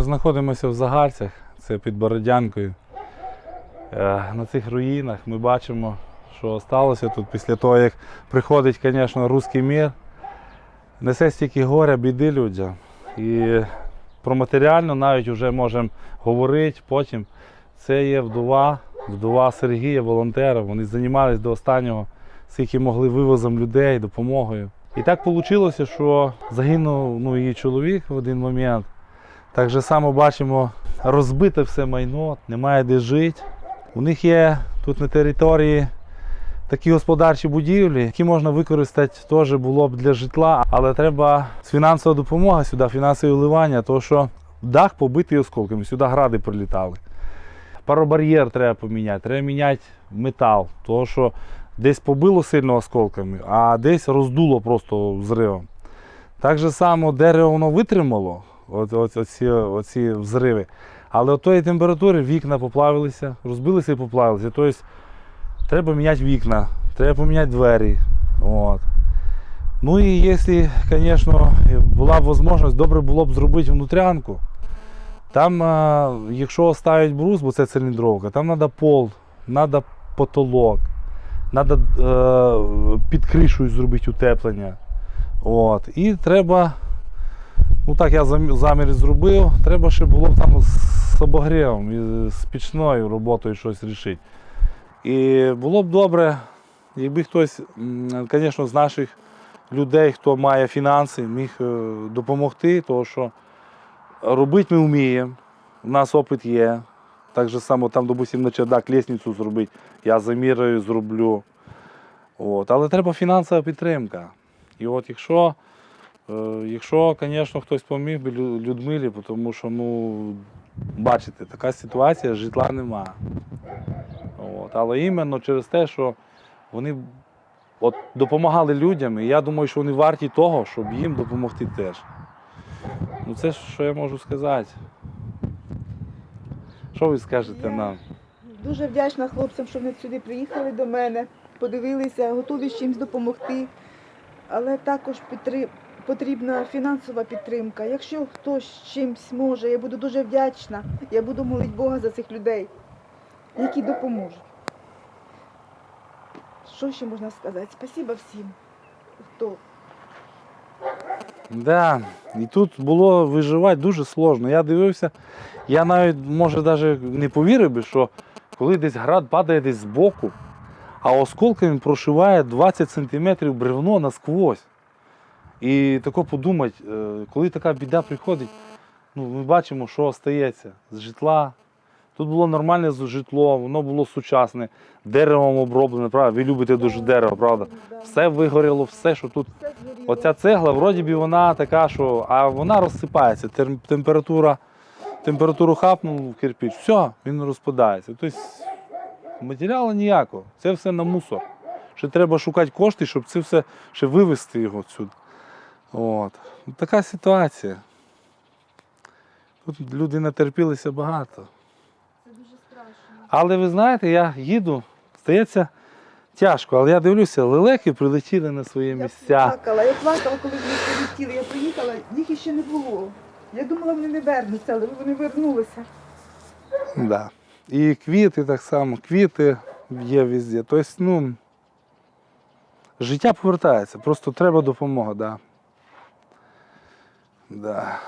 Ми знаходимося в Загарцях, це під Бородянкою. Е, На цих руїнах ми бачимо, що сталося тут після того, як приходить, звісно, руський мір. Несе стільки горя, біди людям. І про матеріально навіть вже можемо говорити потім. Це є вдова, вдова Сергія, волонтера. Вони займалися до останнього, скільки могли вивозом людей, допомогою. І так вийшло, що загинув ну, її чоловік в один момент. Так же само бачимо, розбите все майно, немає де жити. У них є тут на території такі господарчі будівлі, які можна використати теж було б для житла, але треба фінансова допомога сюди, фінансове вливання, тому що дах побитий осколками, сюди гради прилітали. Паробар'єр треба поміняти, треба міняти метал, тому що десь побило сильно осколками, а десь роздуло просто взривом. Так же само дерево воно витримало, от, от, оці, оці взриви. Але от тої температури вікна поплавилися, розбилися і поплавилися. Тобто треба міняти вікна, треба поміняти двері. От. Ну і якщо, звісно, була б можливість, добре було б зробити внутрянку. Там, якщо оставить брус, бо це циліндровка, там треба пол, треба потолок, треба під кришою зробити утеплення. От. І треба, ну так я замір зробив, треба ще було б там з обогрівом і з пічною роботою щось рішити. І було б добре, якби хтось, звісно, з наших людей, хто має фінанси, міг е, допомогти, тому що робити ми вміємо, у нас опит є. Так же само там, допустим, на чердак лісницю зробити, я заміряю, зроблю. От. Але треба фінансова підтримка. І от якщо, якщо звісно, хтось поміг би Людмилі, тому що, ну, бачите, така ситуація, житла нема. От. Але іменно через те, що вони от, допомагали людям, і я думаю, що вони варті того, щоб їм допомогти теж. Ну це що я можу сказати. Що ви скажете Я- нам? Дуже вдячна хлопцям, що вони сюди приїхали до мене, подивилися, готові чимось допомогти. Але також підтри- потрібна фінансова підтримка. Якщо хтось чимось може, я буду дуже вдячна. Я буду молити Бога за цих людей, які допоможуть. Що ще можна сказати? Спасибо всім, хто Да, і тут було виживати дуже сложно. Я дивився, я навіть, може, навіть не повірив би, що коли десь град падає десь збоку, а осколками прошиває 20 см бревно насквозь. І тако подумати, е, коли така біда приходить, ну, ми бачимо, що стається з житла. Тут було нормальне житло, воно було сучасне, деревом оброблене, правда? Ви любите дуже дерево, правда? Все вигоріло, все, що тут. Оця цегла, вроді би вона така, що а вона розсипається. Температура, температуру хапнув в кирпич, все, він розпадається. Тобто матеріалу ніякого. Це все на мусор. Ще треба шукати кошти, щоб це все ще вивезти його сюди. От. Така ситуація. Тут люди натерпілися багато. Це дуже страшно. Але ви знаєте, я їду, здається, тяжко, але я дивлюся, лелеки прилетіли на свої Я місця. плакала, я плакала, коли вони прилетіли. Я приїхала, їх іще не було. Я думала, вони не вернуться, але вони вернулися. Да. І квіти так само, квіти є везде. Тобто, ну, життя повертається, просто треба допомога, да. Да.